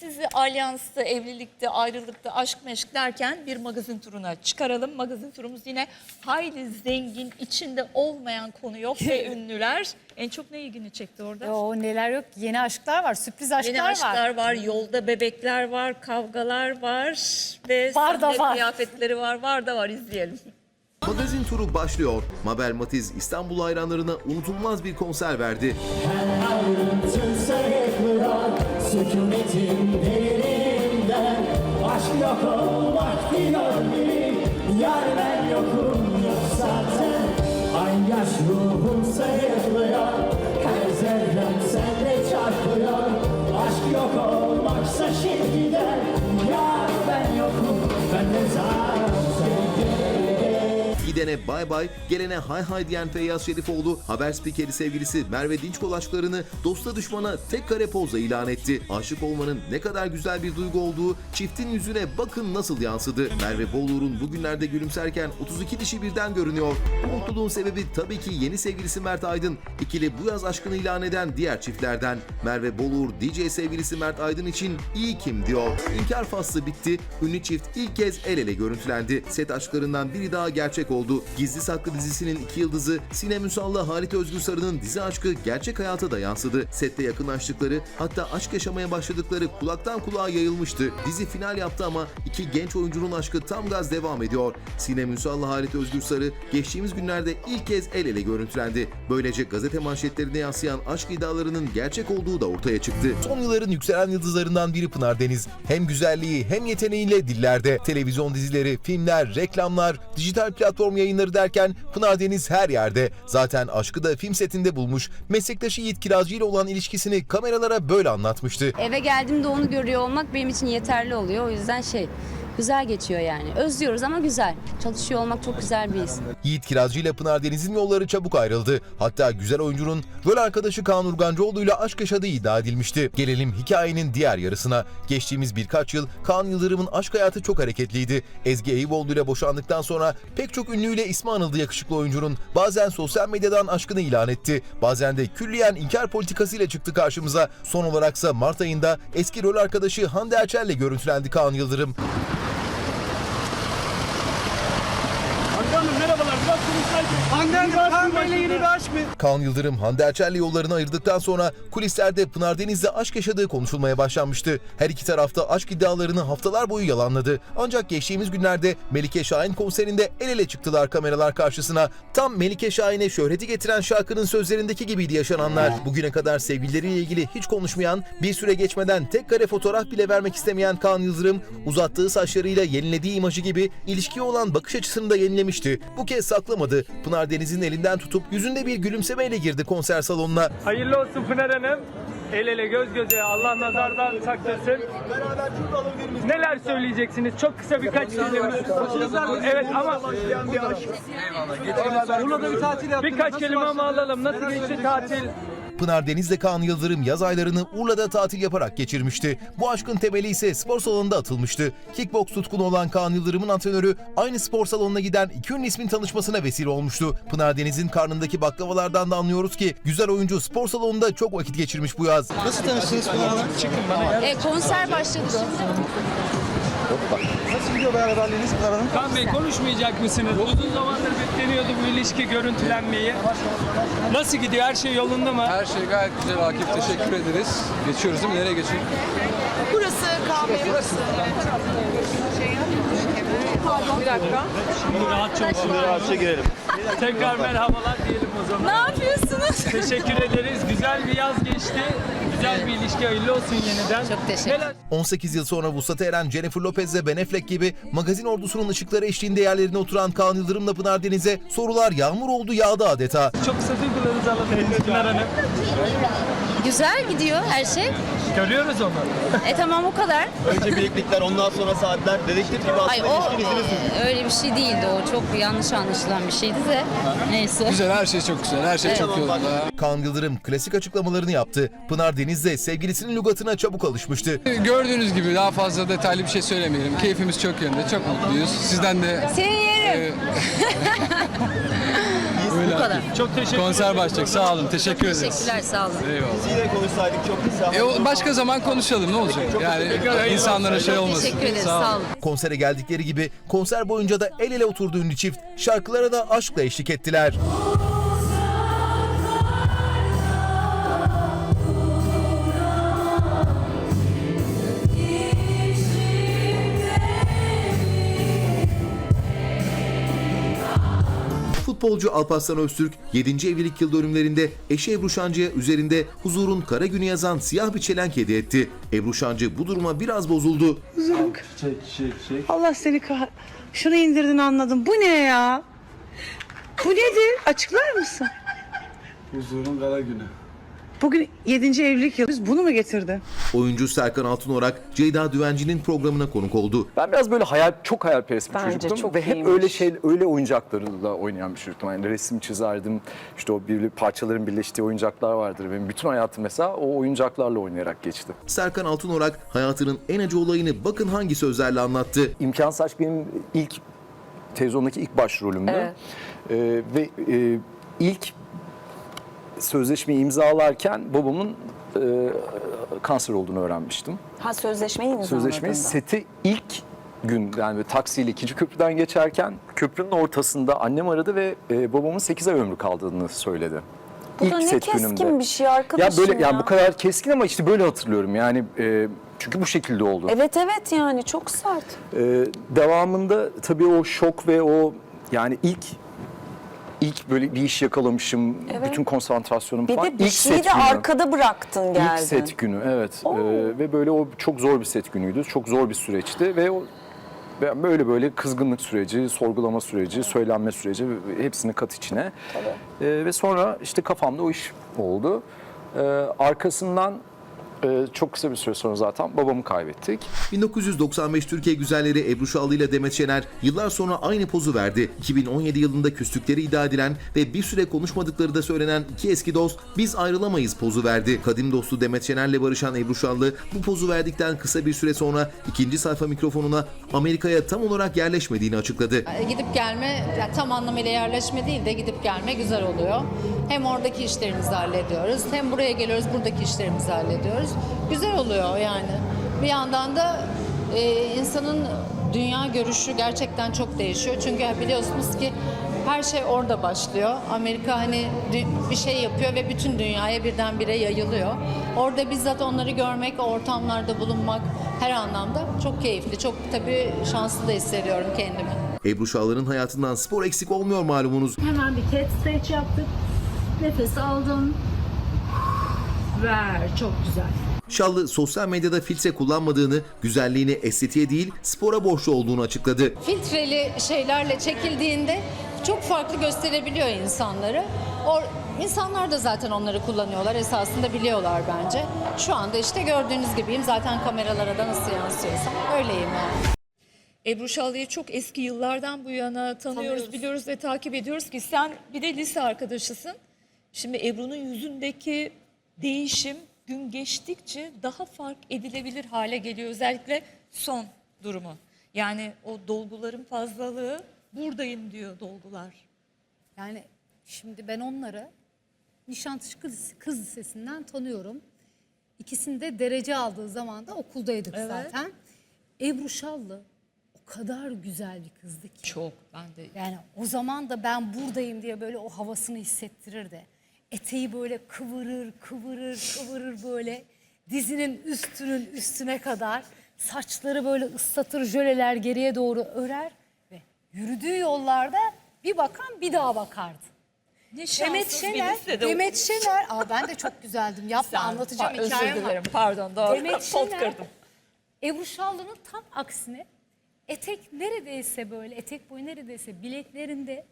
sizi alyansta, evlilikte, ayrılıkta, aşk meşk derken bir magazin turuna çıkaralım. Magazin turumuz yine hayli zengin, içinde olmayan konu yok ve ünlüler. En çok ne ilgini çekti orada? O neler yok yeni aşklar var sürpriz aşklar, Yeni aşklar var. var. yolda bebekler var, kavgalar var ve Var da sahne var. kıyafetleri var, var da var izleyelim. Magazin turu başlıyor. Mabel Matiz İstanbul hayranlarına unutulmaz bir konser verdi. Sayıklılar sükunetin derinliğinden Aşk yok olmak diyor biri Yar ben yokum. Yok zaten Ay yaş Her zerrem sende Aşk yok olmaksa şimdiden Yar ben yokum ben de zaten Gidene bay bay, gelene hay hay diyen Feyyaz Şerifoğlu, haber spikeri sevgilisi Merve Dinçkol aşklarını dosta düşmana tek kare pozla ilan etti. Aşık olmanın ne kadar güzel bir duygu olduğu çiftin yüzüne bakın nasıl yansıdı. Merve Boluğur'un bugünlerde gülümserken 32 dişi birden görünüyor. Bu mutluluğun sebebi tabii ki yeni sevgilisi Mert Aydın. İkili bu yaz aşkını ilan eden diğer çiftlerden. Merve Boluğur DJ sevgilisi Mert Aydın için iyi kim diyor. İnkar faslı bitti. Ünlü çift ilk kez el ele görüntülendi. Set aşklarından biri daha gerçek oldu. Gizli Saklı dizisinin iki yıldızı Sinem Ünsal'la Halit Özgürsarı'nın dizi aşkı gerçek hayata da yansıdı. Sette yakınlaştıkları hatta aşk yaşamaya başladıkları kulaktan kulağa yayılmıştı. Dizi final yaptı ama iki genç oyuncunun aşkı tam gaz devam ediyor. Sinem Ünsal'la Halit Özgürsarı geçtiğimiz günlerde ilk kez el ele görüntülendi. Böylece gazete manşetlerine yansıyan aşk iddialarının gerçek olduğu da ortaya çıktı. Son yılların yükselen yıldızlarından biri Pınar Deniz. Hem güzelliği hem yeteneğiyle dillerde. Televizyon dizileri, filmler, reklamlar, dijital platform yayınları derken Pınar Deniz her yerde. Zaten aşkı da film setinde bulmuş. Meslektaşı Yiğit Kiracı ile olan ilişkisini kameralara böyle anlatmıştı. Eve geldiğimde onu görüyor olmak benim için yeterli oluyor. O yüzden şey güzel geçiyor yani. Özlüyoruz ama güzel. Çalışıyor olmak çok güzel bir his. Yiğit Kirazcı ile Pınar Deniz'in yolları çabuk ayrıldı. Hatta güzel oyuncunun rol arkadaşı Kaan Urgancıoğlu ile aşk yaşadığı iddia edilmişti. Gelelim hikayenin diğer yarısına. Geçtiğimiz birkaç yıl Kaan Yıldırım'ın aşk hayatı çok hareketliydi. Ezgi Eyüboğlu ile boşandıktan sonra pek çok ünlüyle ismi anıldı yakışıklı oyuncunun. Bazen sosyal medyadan aşkını ilan etti. Bazen de külliyen inkar politikasıyla çıktı karşımıza. Son olaraksa Mart ayında eski rol arkadaşı Hande Erçel ile görüntülendi Kaan Yıldırım. Kaan Yıldırım, Hande Erçel'le yollarını ayırdıktan sonra kulislerde Pınar Deniz'le aşk yaşadığı konuşulmaya başlanmıştı. Her iki tarafta aşk iddialarını haftalar boyu yalanladı. Ancak geçtiğimiz günlerde Melike Şahin konserinde el ele çıktılar kameralar karşısına. Tam Melike Şahin'e şöhreti getiren şarkının sözlerindeki gibiydi yaşananlar. Bugüne kadar sevgilileriyle ilgili hiç konuşmayan, bir süre geçmeden tek kare fotoğraf bile vermek istemeyen Kaan Yıldırım, uzattığı saçlarıyla yenilediği imajı gibi ilişkiye olan bakış açısını da yenilemişti. Bu kez saklamadı. Pınar Deniz'in elinden tutup yüzünde bir gülümsemeyle girdi konser salonuna. Hayırlı olsun Pınar Hanım. El ele göz göze Allah nazardan saklasın. Neler söyleyeceksiniz? Çok kısa birkaç kelime. Evet ama birkaç kelime ama alalım. Nasıl geçti tatil? Pınar Deniz'le Kaan Yıldırım yaz aylarını Urla'da tatil yaparak geçirmişti. Bu aşkın temeli ise spor salonunda atılmıştı. Kickboks tutkunu olan Kaan Yıldırım'ın antrenörü aynı spor salonuna giden iki ünlü ismin tanışmasına vesile olmuştu. Pınar Deniz'in karnındaki baklavalardan da anlıyoruz ki güzel oyuncu spor salonunda çok vakit geçirmiş bu yaz. Nasıl tanıştınız Pınar Hanım? E, konser başladı şimdi. Nasıl gidiyor beraberliğiniz Pınar Hanım? Kaan Bey konuşmayacak mısınız? Uzun zamandır bekleniyordu bu ilişki görüntülenmeyi. Nasıl gidiyor? Her şey yolunda mı? Her şey gayet güzel Akif. Teşekkür ederiz. Geçiyoruz değil mi? Nereye geçiyoruz? Burası kahve burası. Pardon. Bir dakika. Şimdi rahatça oturalım. Tekrar merhabalar diyelim zaman. Ne yapıyorsunuz? Teşekkür ederiz. Güzel bir yaz geçti. Güzel bir ilişki hayırlı olsun yeniden. Çok teşekkür Neler 18 yıl sonra vuslata eren Jennifer Lopez ve Ben Affleck gibi magazin ordusunun ışıkları eşliğinde yerlerine oturan Kaan Yıldırım'la Pınar Deniz'e sorular yağmur oldu yağdı adeta. çok kısa duygularınızı alabiliriz Pınar Hanım. Güzel gidiyor her şey. Görüyoruz onu. E tamam o kadar. Önce birliktelikler, ondan sonra saatler, dedektif gibi Ay aslında o ilişkinizi e, öyle bir şey değildi o. Çok yanlış anlaşılan bir şeydi de. Neyse. Güzel, her şey çok güzel. Her şey çok yolunda. Kaan Yıldırım klasik açıklamalarını yaptı. Pınar Deniz de sevgilisinin lügatına çabuk alışmıştı. Gördüğünüz gibi daha fazla detaylı bir şey söylemeyelim. Keyfimiz çok yönde. Çok mutluyuz. Sizden de Senin yerin. e, Öyle Bu kadar. Çok teşekkür Konser başlayacak. Sağ olun. Teşekkür ederiz. Teşekkürler sağ olun. Eyvallah. Yine konuşsaydık çok kısa. E, o başka zaman konuşalım ne olacak? Yani insanlara şey olmasın. Teşekkür ederiz Sağ olun. sağ olun. Konsere geldikleri gibi konser boyunca da el ele oturduğu ünlü çift şarkılara da aşkla eşlik ettiler. Futbolcu Alparslan Öztürk 7. evlilik yıl dönümlerinde eşi Ebru Şancı'ya üzerinde huzurun kara günü yazan siyah bir çelenk hediye etti. Ebru Şancı bu duruma biraz bozuldu. Çek çek çek. Allah seni kah... Şunu indirdin anladım. Bu ne ya? Bu nedir? Açıklar mısın? Huzurun kara günü. Bugün 7. evlilik yılı. Biz bunu mu getirdi? Oyuncu Serkan Altınorak Ceyda Düvenci'nin programına konuk oldu. Ben biraz böyle hayal çok hayalperest bir Bence çocuktum çok ve hep iyiymiş. öyle şey öyle oyuncaklarla oynayan bir çocuktum. Yani resim çizerdim. İşte o bir parçaların birleştiği oyuncaklar vardır. Benim bütün hayatım mesela o oyuncaklarla oynayarak geçti. Serkan Altınorak hayatının en acı olayını bakın hangi sözlerle anlattı. İmkansız Aşk benim ilk televizyondaki ilk başrolümdü. Evet. Ee, ve e, ilk sözleşmeyi imzalarken babamın e, kanser olduğunu öğrenmiştim. Ha sözleşmeyi mi Sözleşmeyi seti ilk gün yani böyle taksiyle ikinci köprüden geçerken köprünün ortasında annem aradı ve e, babamın 8 ay ömrü kaldığını söyledi. Bu da ne keskin bir şey Ya arkadaşım böyle yani bu kadar keskin ama işte böyle hatırlıyorum. Yani e, çünkü bu şekilde oldu. Evet evet yani çok sert. E, devamında tabii o şok ve o yani ilk ilk böyle bir iş yakalamışım. Evet. Bütün konsantrasyonum Bir falan. de bir ilk şeyi de arkada bıraktın geldin. İlk set günü evet Ee, ve böyle o çok zor bir set günüydü. Çok zor bir süreçti ve o ve böyle böyle kızgınlık süreci, sorgulama süreci, söylenme süreci hepsini kat içine. Ee, ve sonra işte kafamda o iş oldu. Ee, arkasından e, çok kısa bir süre sonra zaten babamı kaybettik. 1995 Türkiye güzelleri Ebru Şallı ile Demet Şener yıllar sonra aynı pozu verdi. 2017 yılında küslükleri iddia edilen ve bir süre konuşmadıkları da söylenen iki eski dost biz ayrılamayız pozu verdi. Kadim dostu Demet Şener'le barışan Ebru Şallı bu pozu verdikten kısa bir süre sonra ikinci sayfa mikrofonuna Amerika'ya tam olarak yerleşmediğini açıkladı. Gidip gelme yani tam anlamıyla yerleşme değil de gidip gelme güzel oluyor. Hem oradaki işlerimizi hallediyoruz hem buraya geliyoruz buradaki işlerimizi hallediyoruz. Güzel oluyor yani. Bir yandan da e, insanın dünya görüşü gerçekten çok değişiyor. Çünkü biliyorsunuz ki her şey orada başlıyor. Amerika hani bir şey yapıyor ve bütün dünyaya birdenbire yayılıyor. Orada bizzat onları görmek, ortamlarda bulunmak her anlamda çok keyifli. Çok tabii şanslı da hissediyorum kendimi. Ebru Şallı'nın hayatından spor eksik olmuyor malumunuz. Hemen bir cat stretch yaptık. Nefes aldım. Ver. Çok güzel. Şallı sosyal medyada filtre kullanmadığını, güzelliğini estetiğe değil spora borçlu olduğunu açıkladı. Filtreli şeylerle çekildiğinde çok farklı gösterebiliyor insanları. O insanlar da zaten onları kullanıyorlar. Esasında biliyorlar bence. Şu anda işte gördüğünüz gibiyim. Zaten kameralara da nasıl yansıyorsam öyleyim yani. Ebru Şallı'yı çok eski yıllardan bu yana tanıyoruz, biliyoruz ve takip ediyoruz ki sen bir de lise arkadaşısın. Şimdi Ebru'nun yüzündeki değişim gün geçtikçe daha fark edilebilir hale geliyor. Özellikle son durumu. Yani o dolguların fazlalığı buradayım diyor dolgular. Yani şimdi ben onları Nişantaşı Kız, Kız Lisesi'nden tanıyorum. İkisinde derece aldığı zaman da okuldaydık Evet. zaten. Ebru Şallı o kadar güzel bir kızdı ki. Çok ben de Yani o zaman da ben buradayım diye böyle o havasını hissettirirdi. Eteği böyle kıvırır, kıvırır, kıvırır böyle. Dizinin üstünün üstüne kadar. Saçları böyle ıslatır, jöleler geriye doğru örer. Ve yürüdüğü yollarda bir bakan bir daha bakardı. ne Demet şanssız Şener, birisi de Demet Şener. Aa ben de çok güzeldim. Yapma Sen- anlatacağım Aa, hikayem Özür var. dilerim pardon doğru. Demet Pot Şener, kırdım. Ebru Şallı'nın tam aksine etek neredeyse böyle etek boyu neredeyse bileklerinde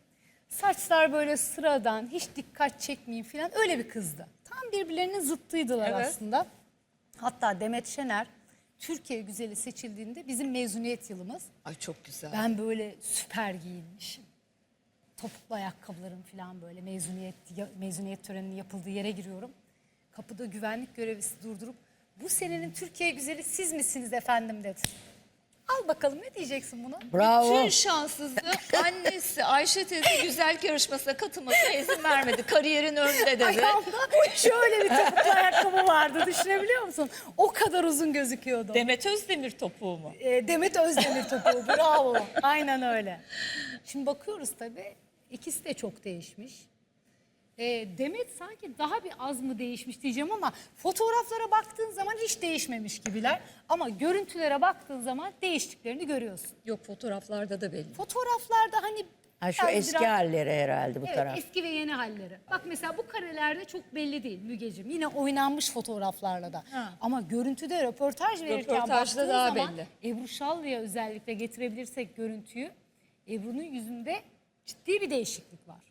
saçlar böyle sıradan hiç dikkat çekmeyin falan öyle bir kızdı. Tam birbirlerinin zıttıydılar Evet. aslında. Hatta Demet Şener Türkiye güzeli seçildiğinde bizim mezuniyet yılımız. Ay çok güzel. Ben böyle süper giyinmişim. Topuklu ayakkabılarım falan böyle mezuniyet ya- mezuniyet töreninin yapıldığı yere giriyorum. Kapıda güvenlik görevlisi durdurup bu senenin Türkiye güzeli siz misiniz efendim dedi. Al bakalım ne diyeceksin buna? Bütün şanssızlığı annesi Ayşe teyze güzellik yarışmasına katılmasına izin vermedi. Kariyerin önünde dedi. Ayağımda şöyle bir topuklu ayakkabı vardı düşünebiliyor musun? O kadar uzun gözüküyordu. Demet Özdemir topuğu mu? E, Demet Özdemir topuğu bravo. Aynen öyle. Şimdi bakıyoruz tabii ikisi de çok değişmiş. E, Demet sanki daha bir az mı değişmiş diyeceğim ama fotoğraflara baktığın zaman hiç değişmemiş gibiler. Ama görüntülere baktığın zaman değiştiklerini görüyorsun. Yok fotoğraflarda da belli. Fotoğraflarda hani Ha, şu biraz eski biraz- halleri herhalde bu Evet, taraf. eski ve yeni halleri. Bak mesela bu karelerde çok belli değil Mügeciğim. Yine oynanmış fotoğraflarla da. Ha. Ama görüntüde röportaj verirken Röportajda baktığın daha zaman belli. Ebru Şallı'ya özellikle getirebilirsek görüntüyü Ebru'nun yüzünde ciddi bir değişiklik var.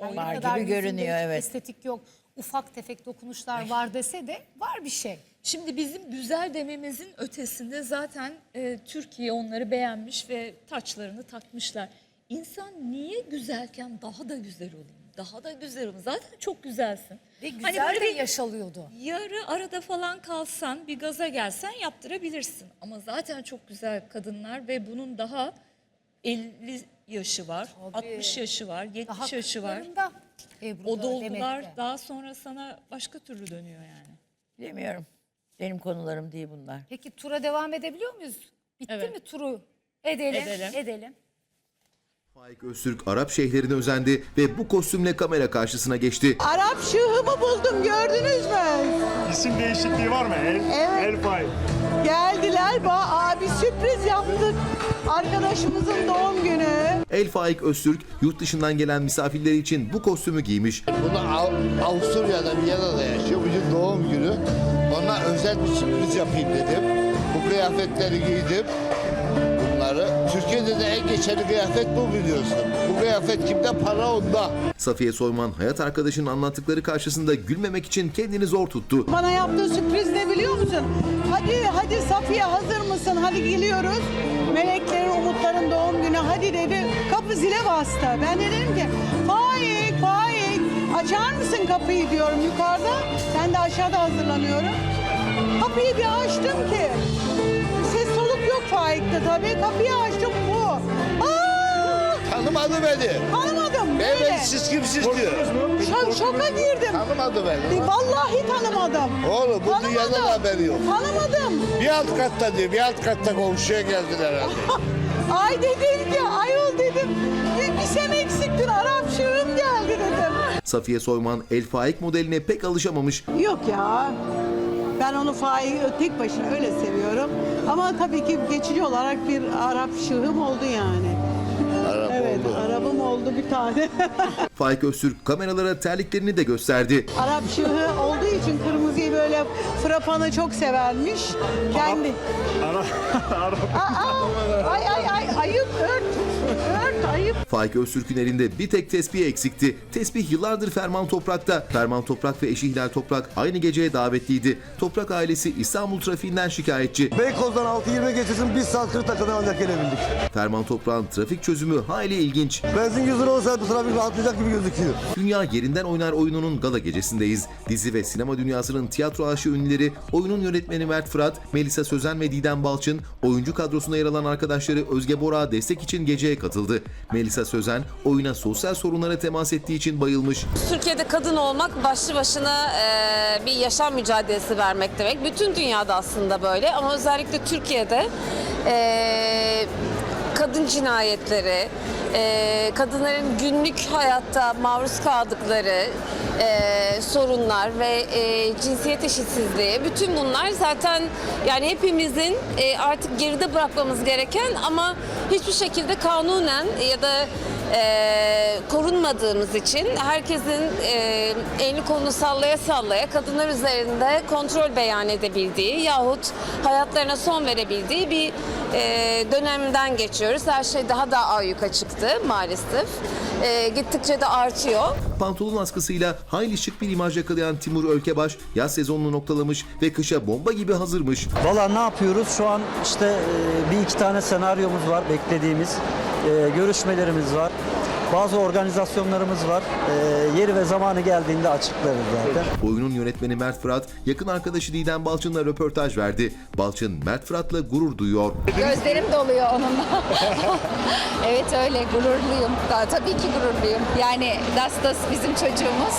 Ne Var kadar gibi yüzünde görünüyor, hiç evet. Estetik yok. Ufak tefek dokunuşlar var dese de var bir şey. Şimdi bizim güzel dememizin ötesinde zaten e, Türkiye onları beğenmiş ve taçlarını takmışlar. İnsan niye güzelken daha da güzel olayım? Daha da güzel olayım. Zaten çok güzelsin. Ve Hani güzel böyle de bir yaşalıyordu. yarı arada falan kalsan, bir gaza gelsen yaptırabilirsin. Ama zaten çok güzel kadınlar ve bunun daha 50 yaşı var, Tabii. 60 yaşı var, 70 Daha yaşı var. Ebru'da, O dolgular daha sonra sana başka türlü dönüyor yani. Bilmiyorum. Benim konularım değil bunlar. Peki tura devam edebiliyor muyuz? Bitti Evet. mi turu? Edelim. Edelim. Edelim. Faik Öztürk Arap şeyhlerine özendi ve bu kostümle kamera karşısına geçti. Arap şığımı buldum gördünüz mü? İsim değişikliği var mı? El, Evet. Elfay. Geldiler ba abi sürpriz yaptık. Arkadaşımızın doğum günü. El Faik Öztürk yurt dışından gelen misafirleri için bu kostümü giymiş. Bunu Av- Avusturya'da Viyana'da yaşıyor. Bugün doğum günü. Ona özel bir sürpriz yapayım dedim. Bu kıyafetleri giydim. Türkiye'de de en geçerli kıyafet bu biliyorsun. Bu kıyafet kimde? Para onda. Safiye Soyman hayat arkadaşının anlattıkları karşısında gülmemek için kendini zor tuttu. Bana yaptığı sürpriz ne biliyor musun? Hadi hadi Safiye hazır mısın? Hadi geliyoruz. Meleklerin, Umutların doğum günü hadi dedi. Kapı zile bastı. Ben de dedim ki Faik, Faik açar mısın kapıyı diyorum yukarıda. Ben de aşağıda hazırlanıyorum. Kapıyı bir açtım ki. Faik'te tabii. Kapıyı açtım bu. Aa! Tanımadı beni. Tanımadım böyle. Beyefendi siz kimsiniz diyor. Şok- şoka girdim. Tanımadı beni. Vallahi tanımadım. Oğlum bu Tanımadım. dünyadan haberi yok. Tanımadım. Bir alt katta diyor. Bir alt katta komşuya geldiler herhalde. Ay dedim ki ayol dedim. Bir, bir sen eksiktin Arap şığım geldi dedim. Safiye Soyman El Faik modeline pek alışamamış. Yok ya. Ben onu Faik'i tek başına öyle seviyorum. Ama tabii ki geçici olarak bir Arap şığım oldu yani. Arap Evet, oldu. Arap'ım oldu bir tane. Faik Öztürk kameralara terliklerini de gösterdi. Arap şığı olduğu için kırmızıyı böyle frapanı çok severmiş. Kendi. Ara, Arap. Aa, ay ay ay ayıp ört. Ayıp. Faik Öztürk'ün elinde bir tek tesbih eksikti. Tesbih yıllardır Ferman Toprak'ta. Ferman Toprak ve eşi Hilal Toprak aynı geceye davetliydi. Toprak ailesi İstanbul trafiğinden şikayetçi. Beykoz'dan 6.20 geçesin 1 saat 40 dakikada ancak gelebildik. Ferman Toprak'ın trafik çözümü hayli ilginç. Benzin 100 lira olsaydı bu trafik rahatlayacak gibi gözüküyor. Dünya Yerinden Oynar oyununun gala gecesindeyiz. Dizi ve sinema dünyasının tiyatro aşığı ünlüleri, oyunun yönetmeni Mert Fırat, Melisa Sözen ve Didem Balçın, oyuncu kadrosunda yer alan arkadaşları Özge Bora destek için geceye katıldı. Melisa Sözen, oyuna sosyal sorunlara temas ettiği için bayılmış. Türkiye'de kadın olmak başlı başına e, bir yaşam mücadelesi vermek demek. Bütün dünyada aslında böyle ama özellikle Türkiye'de e, kadın cinayetleri, e, kadınların günlük hayatta maruz kaldıkları e, sorunlar ve e, cinsiyet eşitsizliği bütün bunlar zaten yani hepimizin e, artık geride bırakmamız gereken ama hiçbir şekilde kanunen ya da e, korunmadığımız için herkesin e, elini kolunu sallaya sallaya kadınlar üzerinde kontrol beyan edebildiği yahut hayatlarına son verebildiği bir e, dönemden geçiyoruz. Her şey daha da ayyuka çıktı maalesef. E, gittikçe de artıyor. Pantolon askısıyla hayli şık bir imaj yakalayan Timur Ölkebaş yaz sezonunu noktalamış ve kışa bomba gibi hazırmış. Valla ne yapıyoruz? Şu an işte e, bir iki tane senaryomuz var beklediğimiz. E, görüşmelerimiz var. Bazı organizasyonlarımız var. Ee, yeri ve zamanı geldiğinde açıklarız zaten. Oyunun yönetmeni Mert Fırat, yakın arkadaşı Didem Balçın'la röportaj verdi. Balçın, Mert Fırat'la gurur duyuyor. Gözlerim doluyor onunla. evet öyle gururluyum. Daha, tabii ki gururluyum. Yani Dastas bizim çocuğumuz.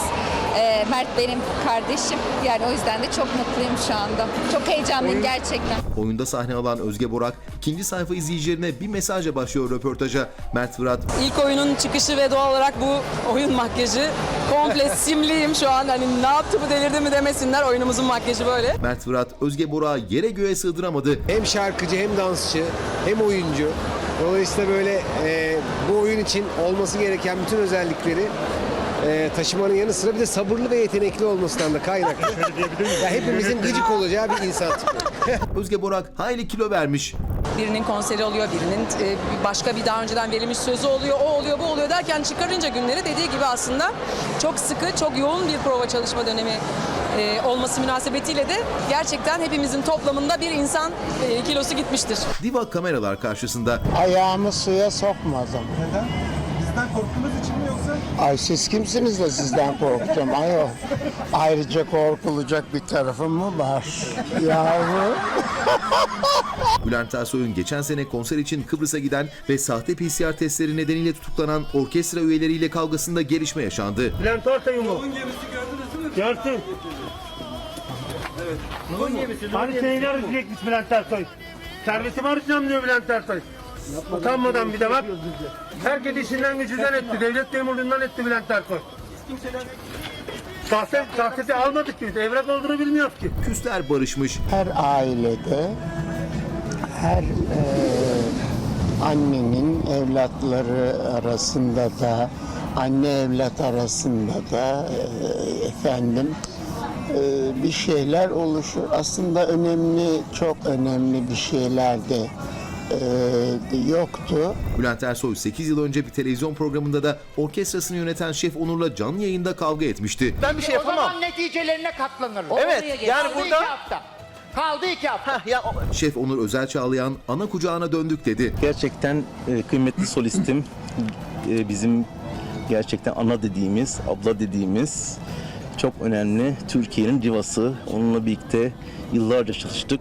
Ee, Mert benim kardeşim. Yani o yüzden de çok mutluyum şu anda. Çok heyecanlıyım gerçekten. Oyunda sahne alan Özge Borak, ikinci sayfa izleyicilerine bir mesajla başlıyor röportaja. Mert Fırat, İlk oyunun çıkışı ve doğal olarak bu oyun makyajı. Komple simliyim şu an. Hani ne yaptı bu delirdi mi demesinler. Oyunumuzun makyajı böyle. Mert Fırat, Özge Borak'ı yere göğe sığdıramadı. Hem şarkıcı hem dansçı hem oyuncu. Dolayısıyla böyle e, bu oyun için olması gereken bütün özellikleri e, taşımanın yanı sıra bir de sabırlı ve yetenekli olmasından da kaynaklı. ya hepimizin gıcık olacağı bir insan tipi. Özge Borak hayli kilo vermiş. Birinin konseri oluyor, birinin e, başka bir daha önceden verilmiş sözü oluyor, o oluyor, bu oluyor derken çıkarınca günleri dediği gibi aslında çok sıkı, çok yoğun bir prova çalışma dönemi e, olması münasebetiyle de gerçekten hepimizin toplamında bir insan e, kilosu gitmiştir. Diva kameralar karşısında Ayağımı suya sokmadım. Neden? Bizden korktuğunuz için mi yoksa? Ay siz kimsiniz de sizden korktum ayol. Ayrıca korkulacak bir tarafım mı var? Yahu. Bülent Ersoy'un geçen sene konser için Kıbrıs'a giden ve sahte PCR testleri nedeniyle tutuklanan orkestra üyeleriyle kavgasında gelişme yaşandı. Bülent Ortay'ın bu. Görsün. Hani seni arayacakmış Bülent Ersoy. Servetimi arayacağım diyor Bülent Ersoy. Utanmadan bir de bak. Herkes işinden gücünden etti. Devlet memurluğundan etti Bülent Ersoy. Sahte, sahtesi almadık ki. Evrak olduğunu bilmiyoruz ki. Küsler barışmış. Her ailede her e, annenin evlatları arasında da anne evlat arasında da e, efendim e, bir şeyler oluşur. Aslında önemli, çok önemli bir şeyler de e, yoktu. Bülent Ersoy 8 yıl önce bir televizyon programında da orkestrasını yöneten Şef Onur'la canlı yayında kavga etmişti. Ben bir şey yapamam. neticelerine katlanır. Evet yani burada... Kaldı iki hafta. Şef Onur Özel Çağlayan ana kucağına döndük dedi. Gerçekten e, kıymetli solistim. E, bizim gerçekten ana dediğimiz, abla dediğimiz çok önemli Türkiye'nin divası. Onunla birlikte yıllarca çalıştık.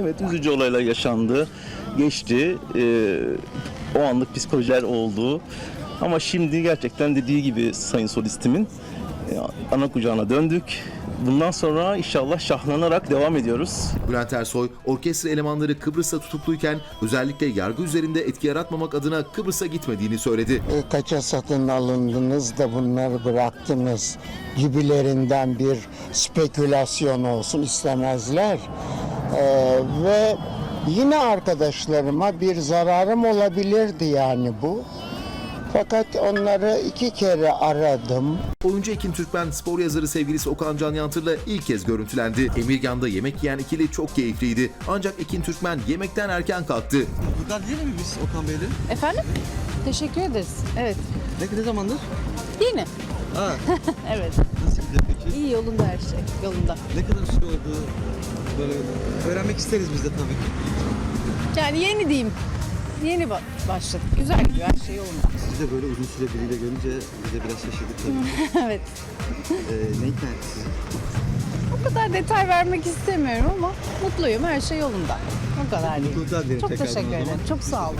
Evet üzücü olaylar yaşandı. Geçti. E, o anlık psikolojiler oldu. Ama şimdi gerçekten dediği gibi sayın solistimin e, ana kucağına döndük. Bundan sonra inşallah şahlanarak devam ediyoruz. Bülent Ersoy, orkestra elemanları Kıbrıs'ta tutukluyken özellikle yargı üzerinde etki yaratmamak adına Kıbrıs'a gitmediğini söyledi. E, kaça satın alındınız da bunları bıraktınız gibilerinden bir spekülasyon olsun istemezler. E, ve yine arkadaşlarıma bir zararım olabilirdi yani bu. Fakat onları iki kere aradım. Oyuncu Ekin Türkmen, spor yazarı sevgilisi Okan Can Yantır'la ilk kez görüntülendi. Emirgan'da yemek yiyen ikili çok keyifliydi. Ancak Ekin Türkmen yemekten erken kalktı. Burada değil mi biz Okan Bey'le? Efendim? Teşekkür ederiz. Evet. Ne, ne zamandır? Yeni. Ha, Evet. İyi yolunda her şey. Yolunda. Ne kadar süre oldu? Böyle öğrenmek isteriz biz de tabii ki. Yani yeni diyeyim. Yeni ba- başladık. Güzel gidiyor her şey yolunda. Sizi de böyle uzun süre biriyle görünce biz de biraz şaşırdık tabii. evet. ee, ne ikna etti sizi? O kadar detay vermek istemiyorum ama mutluyum. Her şey yolunda. O kadar. Mutluluklar dilerim Çok tekrardan o teşekkür zaman. ederim. Çok sağ olun.